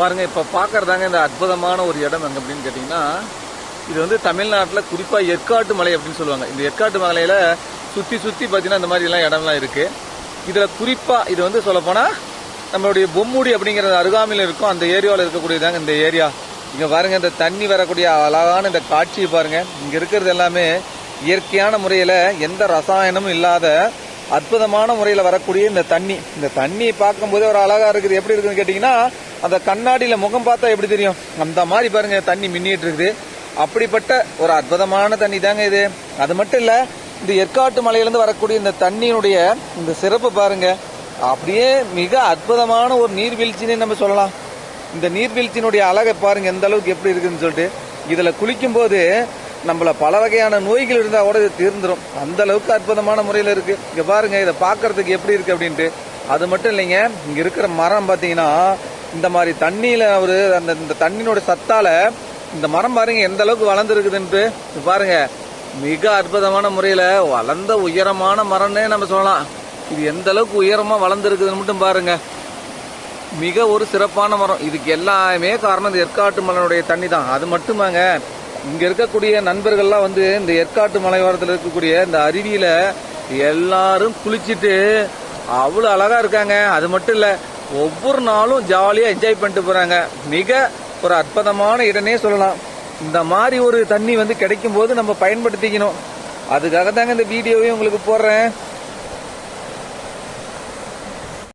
பாருங்க இப்போ பார்க்குறதாங்க இந்த அற்புதமான ஒரு இடம் எங்க அப்படின்னு கேட்டிங்கன்னா இது வந்து தமிழ்நாட்டில் குறிப்பாக ஏற்காட்டு மலை அப்படின்னு சொல்லுவாங்க. இந்த ஏற்காட்டு மலையில சுற்றி சுற்றி பார்த்தீங்கன்னா இந்த மாதிரிலாம் இடம்லாம் இருக்கு. இதில் குறிப்பாக இது வந்து சொல்லப்போனால் நம்மளுடைய பொம்முடி அப்படிங்கிற அருகாமையில் இருக்கும். அந்த ஏரியாவில் இருக்கக்கூடியதாங்க இந்த ஏரியா. இங்க பாருங்க இந்த தண்ணி வரக்கூடிய அழகான இந்த காட்சியை பாருங்க. இங்க இருக்கிறது எல்லாமே இயற்கையான முறையில எந்த ரசாயனமும் இல்லாத அற்புதமான முறையில் வரக்கூடிய இந்த தண்ணி. இந்த தண்ணி பார்க்கும்போதே ஒரு அழகா இருக்குது. எப்படி இருக்குன்னு கேட்டீங்கன்னா அந்த கண்ணாடியில முகம் பார்த்தா எப்படி தெரியும்? அந்த மாதிரி பாருங்க தண்ணி மின்னிட்டு இருக்குது. அப்படிப்பட்ட ஒரு அற்புதமான தண்ணி தாங்க இது. அது மட்டும் இல்ல இந்த ஏற்காட்டு மலையிலிருந்து வரக்கூடிய இந்த தண்ணியினுடைய இந்த சிறப்பு பாருங்க. அப்படியே மிக அற்புதமான ஒரு நீர்வீழ்ச்சின்னு நம்ம சொல்லலாம். இந்த நீர்வீழ்ச்சியினுடைய அழகை பாருங்க எந்த அளவுக்கு எப்படி இருக்குன்னு சொல்லிட்டு. இதுல குளிக்கும் போது நம்மள பல வகையான நோய்கள் இருந்தா கூட இது தீர்ந்துடும் அந்த அளவுக்கு அற்புதமான முறையில இருக்கு. இங்க பாருங்க இதை பார்க்கறதுக்கு எப்படி இருக்கு அப்படின்ட்டு. அது மட்டும் இல்லைங்க இங்க இருக்கிற மரம் பாத்தீங்கன்னா இந்த மாதிரி தண்ணியில ஒரு அந்த இந்த தண்ணியோட சத்தால இந்த மரம் பாருங்க எந்த அளவுக்கு வளர்ந்துருக்குதுன்ட்டு. பாருங்க மிக அற்புதமான முறையில வளர்ந்த உயரமான மரம்னே நம்ம சொல்லலாம். இது எந்த அளவுக்கு உயரமா வளர்ந்துருக்குதுன்னு மட்டும் பாருங்க. மிக ஒரு சிறப்பான மரம். இதுக்கு எல்லாமே காரணம் இந்த ஏற்காட்டு மலையினுடைய தண்ணி தான் அது மட்டுமாங்க இங்க இருக்கக்கூடிய நண்பர்கள்லாம் வந்து இந்த ஏற்காட்டு மலையோரத்தில் இருக்கக்கூடிய இந்த அருவியில எல்லாரும் குளிச்சுட்டு அவ்வளவு அழகா இருக்காங்க. அது மட்டும் இல்ல ஒவ்வொரு நாளும் ஜாலியா என்ஜாய் பண்ணிட்டு போறாங்க. மிக ஒரு அற்புதமான இடனே சொல்லலாம். இந்த மாதிரி ஒரு தண்ணி வந்து கிடைக்கும் போது நம்ம பயன்படுத்திக்கணும். அதுக்காக தாங்க இந்த வீடியோவையும் உங்களுக்கு போடுறேன்.